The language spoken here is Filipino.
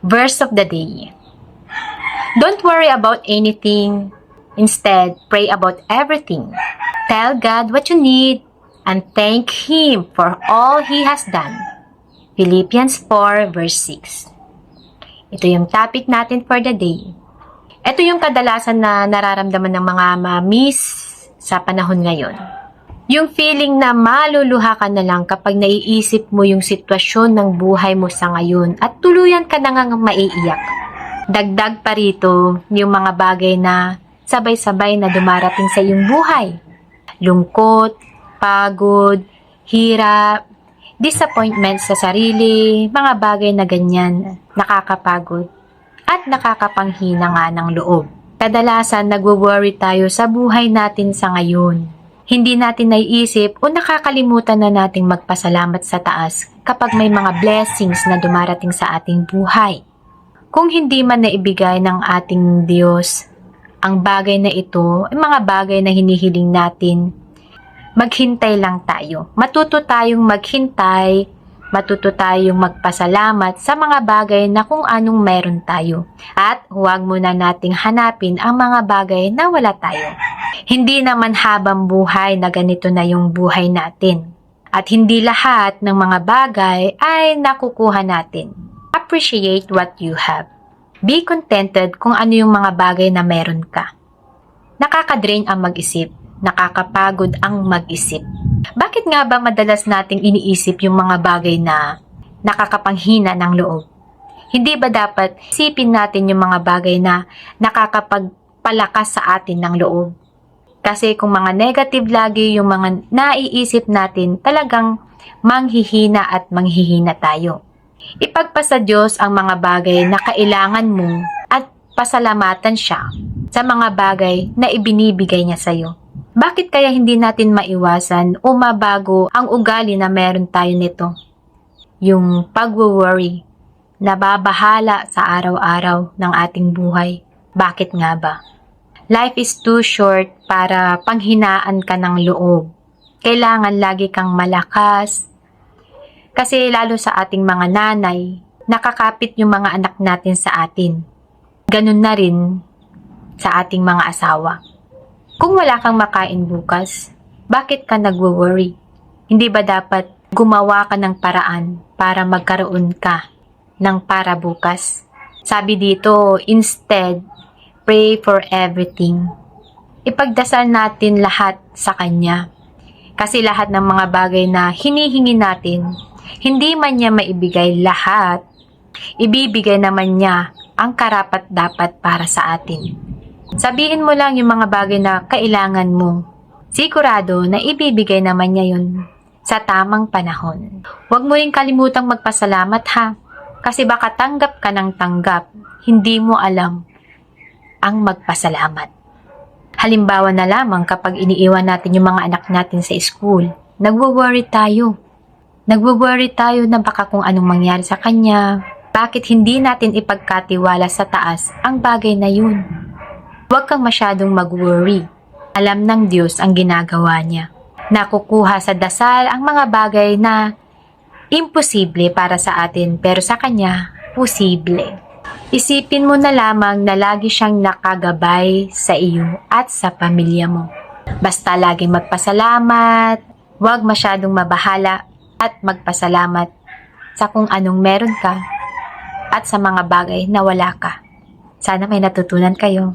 Verse of the day. Don't worry about anything. Instead, pray about everything. Tell God what you need and thank Him for all He has done. Philippians 4 verse 6. Ito yung topic natin for the day. Ito yung kadalasan na nararamdaman ng mga mamis sa panahon ngayon. Yung feeling na maluluha ka na lang kapag naiisip mo yung sitwasyon ng buhay mo sa ngayon at tuluyan ka na nga maiiyak. Dagdag pa rito yung mga bagay na sabay-sabay na dumarating sa iyong buhay. Lungkot, pagod, hirap, disappointment sa sarili, mga bagay na ganyan, nakakapagod at nakakapanghina nga ng loob. Kadalasan nagwo-worry tayo sa buhay natin sa ngayon. Hindi natin naiisip o nakakalimutan na nating magpasalamat sa taas kapag may mga blessings na dumarating sa ating buhay. Kung hindi man naibigay ng ating Diyos ang bagay na ito, mga bagay na hinihiling natin, maghintay lang tayo. Matuto tayong maghintay, matuto tayong magpasalamat sa mga bagay na kung anong meron tayo. At huwag muna nating hanapin ang mga bagay na wala tayo. Hindi naman habang buhay na ganito na yung buhay natin. At hindi lahat ng mga bagay ay nakukuha natin. Appreciate what you have. Be contented kung ano yung mga bagay na meron ka. Nakakadrain ang mag-isip. Nakakapagod ang mag-isip. Bakit nga ba madalas nating iniisip yung mga bagay na nakakapanghina ng loob? Hindi ba dapat isipin natin yung mga bagay na nakakapagpalakas sa atin ng loob? Kasi kung mga negative lagi yung mga naiisip natin, talagang manghihina at manghihina tayo. Ipagpasa Diyos ang mga bagay na kailangan mo at pasalamatan siya sa mga bagay na ibinibigay niya sa'yo. Bakit kaya hindi natin maiwasan o mabago ang ugali na meron tayo nito? Yung pagwo-worry, nababahala sa araw-araw ng ating buhay. Bakit nga ba? Life is too short para panghinaan ka ng loob. Kailangan lagi kang malakas. Kasi lalo sa ating mga nanay, nakakapit yung mga anak natin sa atin. Ganun na rin sa ating mga asawa. Kung wala kang makain bukas, bakit ka nagwo-worry? Hindi ba dapat gumawa ka ng paraan para magkaroon ka ng para bukas? Sabi dito, instead, pray for everything. Ipagdasal natin lahat sa Kanya. Kasi lahat ng mga bagay na hinihingi natin, hindi man niya maibigay lahat, ibibigay naman niya ang karapat dapat para sa atin. Sabihin mo lang yung mga bagay na kailangan mo. Sigurado na ibibigay naman niya yun sa tamang panahon. Huwag mo rin kalimutang magpasalamat ha. Kasi baka tanggap ka ng tanggap, hindi mo alam ang magpasalamat. Halimbawa na lamang kapag iniiwan natin yung mga anak natin sa school, nagwo-worry tayo. Nagwo-worry tayo na baka kung anong mangyari sa kanya, bakit hindi natin ipagkatiwala sa taas ang bagay na yun. Huwag kang masyadong mag-worry. Alam ng Diyos ang ginagawa niya. Nakukuha sa dasal ang mga bagay na imposible para sa atin pero sa Kanya, posible. Isipin mo na lamang na lagi siyang nakagabay sa iyo at sa pamilya mo. Basta laging magpasalamat, huwag masyadong mabahala at magpasalamat sa kung anong meron ka at sa mga bagay na wala ka. Sana may natutunan kayo.